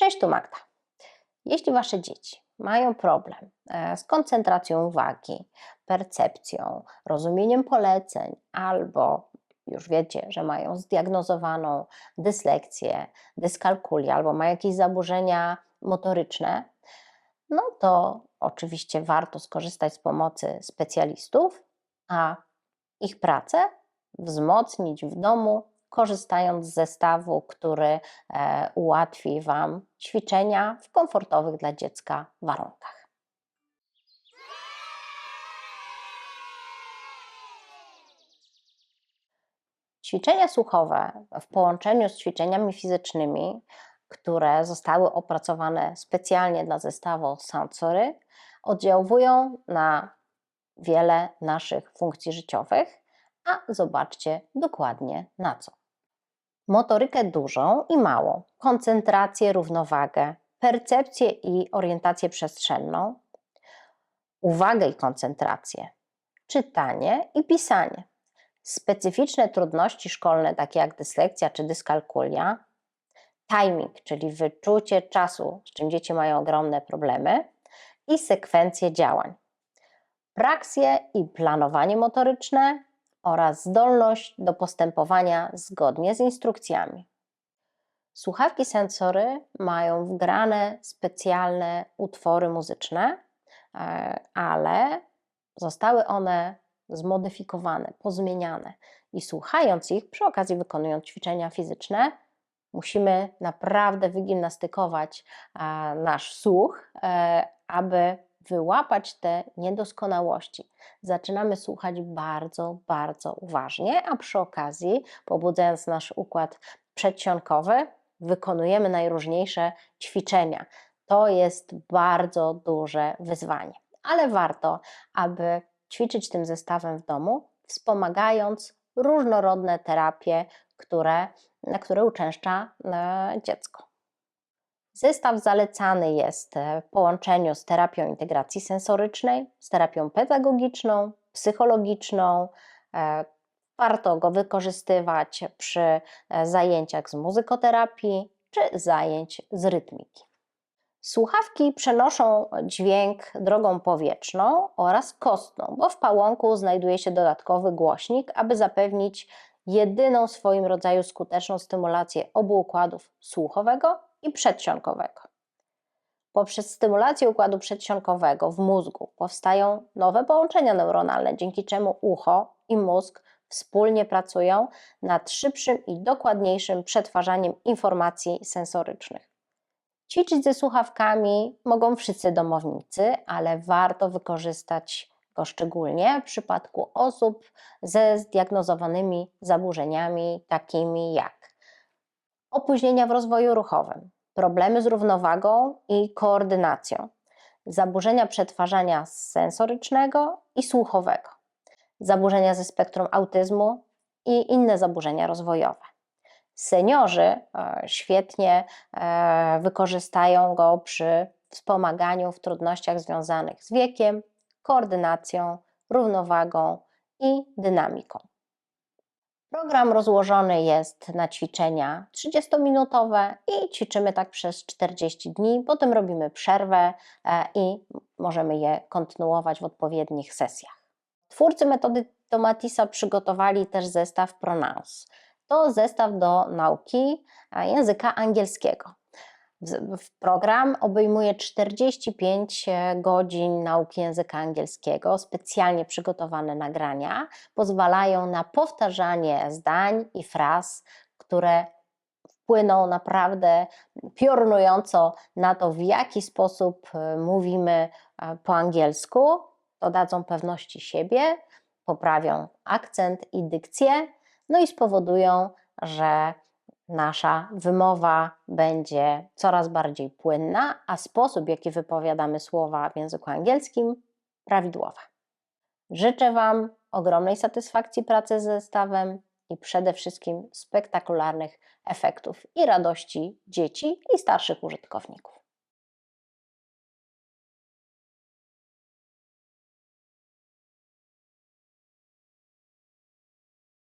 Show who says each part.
Speaker 1: Cześć, tu Magda. Jeśli Wasze dzieci mają problem e, z koncentracją uwagi, percepcją, rozumieniem poleceń, albo już wiecie, że mają zdiagnozowaną dyslekcję, dyskalkulię, albo mają jakieś zaburzenia motoryczne, no to oczywiście warto skorzystać z pomocy specjalistów, a ich pracę wzmocnić w domu korzystając z zestawu, który e, ułatwi Wam ćwiczenia w komfortowych dla dziecka warunkach. Ćwiczenia słuchowe w połączeniu z ćwiczeniami fizycznymi, które zostały opracowane specjalnie dla zestawu Sensory, oddziałują na wiele naszych funkcji życiowych, a zobaczcie dokładnie na co motorykę dużą i małą, koncentrację, równowagę, percepcję i orientację przestrzenną, uwagę i koncentrację, czytanie i pisanie, specyficzne trudności szkolne, takie jak dyslekcja czy dyskalkulia, timing, czyli wyczucie czasu, z czym dzieci mają ogromne problemy, i sekwencje działań. Praksje i planowanie motoryczne, oraz zdolność do postępowania zgodnie z instrukcjami. Słuchawki sensory mają wgrane specjalne utwory muzyczne, e, ale zostały one zmodyfikowane, pozmieniane i słuchając ich, przy okazji wykonując ćwiczenia fizyczne, musimy naprawdę wygimnastykować nasz słuch, e, aby wyłapać te niedoskonałości. Zaczynamy słuchać bardzo, bardzo uważnie, a przy okazji, pobudzając nasz układ przedsionkowy, wykonujemy najróżniejsze ćwiczenia. To jest bardzo duże wyzwanie, ale warto, aby ćwiczyć tym zestawem w domu, wspomagając różnorodne terapie, które, na które uczęszcza e, dziecko. Zestaw zalecany jest w połączeniu z terapią integracji sensorycznej, z terapią pedagogiczną, psychologiczną. E, warto go wykorzystywać przy e, zajęciach z muzykoterapii czy zajęć z rytmiki. Słuchawki przenoszą dźwięk drogą powietrzną oraz kostną, bo w pałąku znajduje się dodatkowy głośnik, aby zapewnić jedyną w swoim rodzaju skuteczną stymulację obu układów słuchowego i przedsionkowego. Poprzez stymulację układu przedsionkowego w mózgu powstają nowe połączenia neuronalne, dzięki czemu ucho i mózg wspólnie pracują nad szybszym i dokładniejszym przetwarzaniem informacji sensorycznych. Ćwiczyć ze słuchawkami mogą wszyscy domownicy, ale warto wykorzystać go szczególnie w przypadku osób ze zdiagnozowanymi zaburzeniami, takimi jak opóźnienia w rozwoju ruchowym, problemy z równowagą i koordynacją, zaburzenia przetwarzania sensorycznego i słuchowego, zaburzenia ze spektrum autyzmu i inne zaburzenia rozwojowe. Seniorzy e, świetnie e, wykorzystają go przy wspomaganiu w trudnościach związanych z wiekiem, koordynacją, równowagą i dynamiką. Program rozłożony jest na ćwiczenia 30-minutowe i ćwiczymy tak przez 40 dni. Potem robimy przerwę e, i możemy je kontynuować w odpowiednich sesjach. Twórcy metody Tomatisa przygotowali też zestaw Pronounce. To zestaw do nauki e, języka angielskiego. Program obejmuje 45 e, godzin nauki języka angielskiego. Specjalnie przygotowane nagrania pozwalają na powtarzanie zdań i fraz, które wpłyną naprawdę piorunująco na to, w jaki sposób e, mówimy e, po angielsku. Dodadzą pewności siebie, poprawią akcent i dykcję, no i spowodują, że nasza wymowa będzie coraz bardziej płynna, a sposób, jaki wypowiadamy słowa w języku angielskim, prawidłowa. Życzę Wam ogromnej satysfakcji pracy z zestawem i przede wszystkim spektakularnych efektów i radości dzieci i starszych użytkowników.